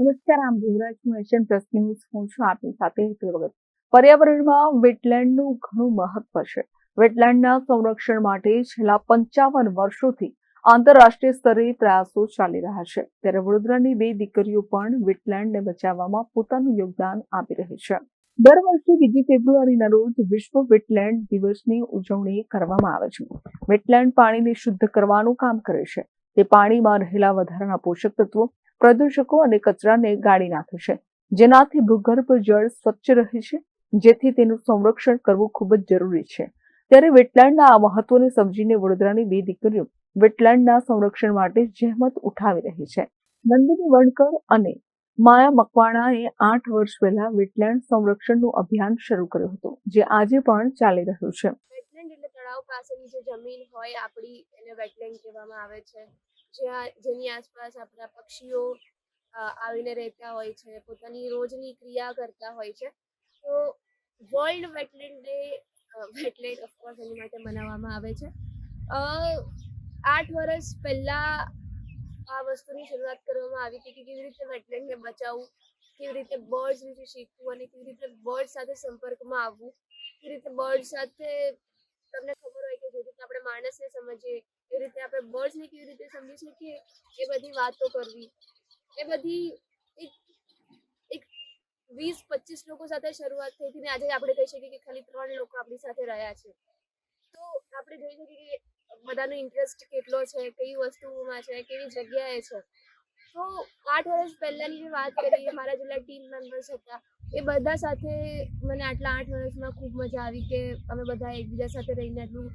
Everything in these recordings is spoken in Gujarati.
નમસ્કાર, આમ યુવરાજ હું એશિયન પ્લસ ન્યૂઝ. હું છું આપની સાથે વગર પર્યાવરણમાં વેટલેન્ડનું ઘણું મહત્વ છે. વેટલેન્ડના સંરક્ષણ માટે છેલ્લા પંચાવન વર્ષોથી આંતરરાષ્ટ્રીય સ્તરે પ્રયાસો ચાલી રહ્યા છે. ત્યારે વડોદરાની બે દીકરીઓ પણ વેટલેન્ડને બચાવવામાં પોતાનું યોગદાન આપી રહી છે. દર વર્ષે બીજી ફેબ્રુઆરીના રોજ વિશ્વ વેટલેન્ડ દિવસની ઉજવણી કરવામાં આવે છે. વેટલેન્ડ પાણીને શુદ્ધ કરવાનું કામ કરે છે. તે પાણીમાં રહેલા વધારાના પોષક તત્વો પ્રદૂષકો અને કચરાને ગાળી નાખે છે. જેનાથી ભૂગર્ભ જળ સ્વચ્છ રહે છે, જેથી તેનું સંરક્ષણ કરવું ખૂબ જ જરૂરી છે. ત્યારે વેટલેન્ડના આ મહત્વને સમજીને વડોદરાની બે દીકરીઓ વેટલેન્ડના સંરક્ષણ માટે જહેમત ઉઠાવી રહી છે. નંદિની વણકર અને માયા મકવાણાએ આઠ વર્ષ પહેલા વેટલેન્ડ સંરક્ષણનું અભિયાન શરૂ કર્યું હતું, જે આજે પણ ચાલી રહ્યું છે. વેટલેન્ડ એટલે તળાવ પાસેની જે જમીન હોય આપણી, એને વેટલેન્ડ કહેવામાં આવે છે. જ્યાં જેની આસપાસ આપણા પક્ષીઓ આવીને રહેતા હોય છે, પોતાની રોજની ક્રિયા કરતા હોય છે. તો world wetland day wetland of course એની માટે મનાવવામાં આવે છે. આઠ વર્ષ પહેલાં આ વસ્તુની શરૂઆત કરવામાં આવી હતી કે કેવી રીતે વેટલેન્ડને બચાવવું, કેવી રીતે બર્ડ્સ વિશે શીખવું અને કેવી રીતે બર્ડ સાથે સંપર્કમાં આવવું, કેવી રીતે બર્ડ સાથે તમને ખબર હોય કે જે રીતે આપણે માણસને સમજીએ, એ રીતે આપણે બર્ડ્સને કેવી રીતે સમજી શકીએ એ બધી વાતો કરવી. એ બધી એક વીસ પચીસ લોકો સાથે શરૂઆત થઈ હતી ને આજે આપણે કહી શકીએ કે ખાલી ત્રણ લોકો આપણી સાથે રહ્યા છે. તો આપણે જોઈ શકીએ કે બધાનો ઇન્ટરેસ્ટ કેટલો છે, કઈ વસ્તુઓમાં છે, કેવી જગ્યાએ છે. તો આઠ વર્ષ પહેલાની વાત કરીએ, મારા જેટલા ટીમ મેમ્બર્સ હતા, એ બધા સાથે મને આટલા આઠ વર્ષમાં ખૂબ મજા આવી કે અમે બધા એકબીજા સાથે રહીને આટલું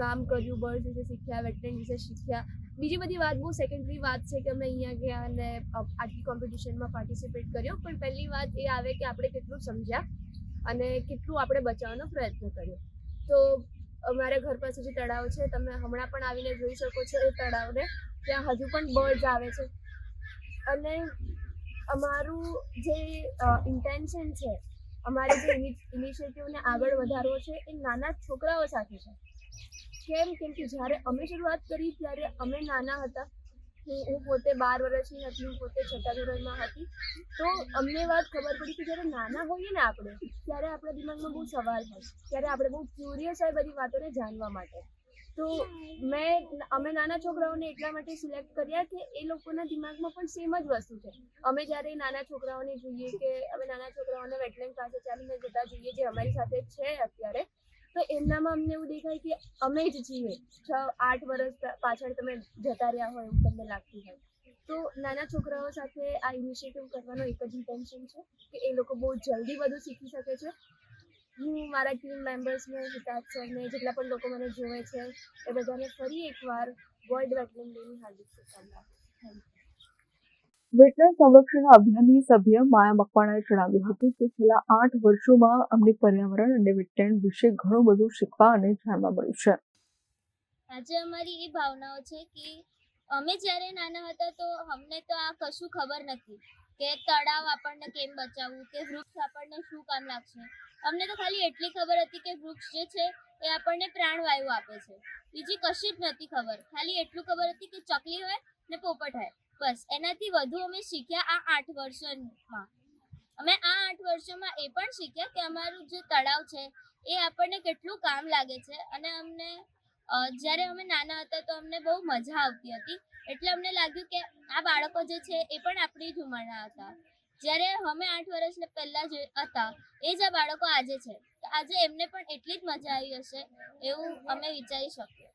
કામ કર્યું બર્ડ્સ વિશે શીખ્યા વેટલેન્ડ વિશે શીખ્યા. બીજી બધી વાત, બહુ સેકન્ડરી વાત છે કે અમે અહીંયા ગયા અને આટલી કોમ્પિટિશનમાં પાર્ટિસિપેટ કર્યો. પણ પહેલી વાત એ આવે કે આપણે કેટલું સમજ્યા અને કેટલું આપણે બચાવવાનો પ્રયત્ન કર્યો. તો અમારા ઘર પાસે જે તળાવ છે, તમે હમણાં પણ આવીને જોઈ શકો છો એ તળાવને. ત્યાં હજુ પણ બર્ડ્સ આવે છે. અને અમારું જે ઇન્ટેન્શન છે, અમારે જે ઇનિશિયેટિવને આગળ વધારવો છે, એ નાના છોકરાઓ સાથે છે. કેમ? કેમ કે જ્યારે અમે શરૂઆત કરી ત્યારે અમે નાના હતા. હું પોતે બાર વર્ષની હતી, હું પોતે છઠ્ઠા ધોરણમાં હતી. તો અમને વાત ખબર પડી કે જ્યારે નાના હોઈએ ને આપણે, ત્યારે આપણા દિમાગમાં બહુ સવાલ હોય. ત્યારે આપણે બહુ ક્યુરિયસ હોય બધી વાતોને જાણવા માટે. તો મેં, અમે નાના છોકરાઓને એટલા માટે સિલેક્ટ કર્યા કે એ લોકોના દિમાગમાં પણ સેમ જ વસ્તુ છે. અમે જ્યારે નાના છોકરાઓને જોઈએ કે, અમે નાના છોકરાઓને વેટલેન્ડ પાસે ચાલીને જતા જોઈએ, જે અમારી સાથે છે અત્યારે તો એમનામાં અમને એવું દેખાય કે અમે જ છીએ. છ, આઠ વર્ષ પાછળ તમે જતા રહ્યા હોય એવું તમને લાગતું હોય. તો નાના છોકરાઓ સાથે આ ઇનિશિયેટિવ કરવાનો એક જ ઇન્ટેન્શન છે કે એ લોકો બહુ જલ્દી બધું શીખી શકે છે. હું, મારા ટીમ મેમ્બર્સને હિતાજ સરને જેટલા પણ લોકો મને જોવે છે, એ બધાને ફરી એકવાર વર્લ્ડ વેટલેન્ડ ડેની હાર્દિક શુભકામના થેન્ક યુ વેટલેન્ડ સંરક્ષણ અભિયાનની સભ્ય માયા મકવાણાએ જણાવ્યું હતું કે છેલ્લા આઠ વર્ષોમાં અમને પર્યાવરણ અને વેટલેન્ડ વિશે ઘણું બધું શીખવા અને જાણવા મળ્યું છે. આજે અમારી એ ભાવનાઓ છે કે અમે જ્યારે નાના હતા તો અમને તો આ કશું ખબર નથી કે તળાવ આપણને કેમ બચાવવું, કે વૃક્ષ આપણને શું કામ લાગશે. અમને તો ખાલી એટલી ખબર હતી કે વૃક્ષ જે છે એ આપણને પ્રાણવાયુ આપે છે. બીજી કશી જ નથી ખબર. ખાલી એટલું ખબર હતી કે ચકલી હોય ને પોપટ હોય. બસ, એનાથી વધુ અમે શીખ્યા આ આઠ વર્ષોમાં. અમે આ આઠ વર્ષોમાં એ પણ શીખ્યા કે અમારું જે તળાવ છે, એ આપણને કેટલું કામ લાગે છે. અને અમને જ્યારે અમે નાના હતા તો અમને બહુ મજા આવતી હતી. એટલે અમને લાગ્યું કે આ બાળકો જે છે એ પણ આપણી જ ઉંમરના હતા. જ્યારે અમે આઠ વર્ષ પહેલા જે હતા, એ જ આ બાળકો આજે છે. તો આજે એમને પણ એટલી જ મજા આવી હશે એવું અમે વિચારી શકીએ.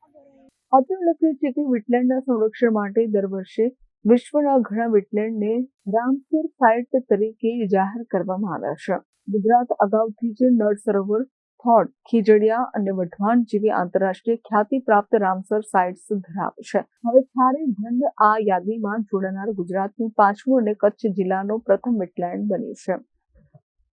અત્રે લખ્યું છે કે વિટલેન્ડના સંરક્ષણ માટે દર વર્ષે વિશ્વના ઘણા વેટલેન્ડને રામસર સાઇટ તરીકે જાહેર કરવામાં આવ્યા છે. ગુજરાત અગાઉથી જ નળ સરોવર, થોડ, ખીજડીયા અને વઢવાણ જેવી આંતરરાષ્ટ્રીય ખ્યાતિ પ્રાપ્ત રામસર સાઇટ્સ ધરાવે છે. હવે થારે ધંધ આ યાદીમાં જોડાનાર ગુજરાતનું પાંચમું અને કચ્છ જિલ્લાનો પ્રથમ વેટલેન્ડ બન્યું છે.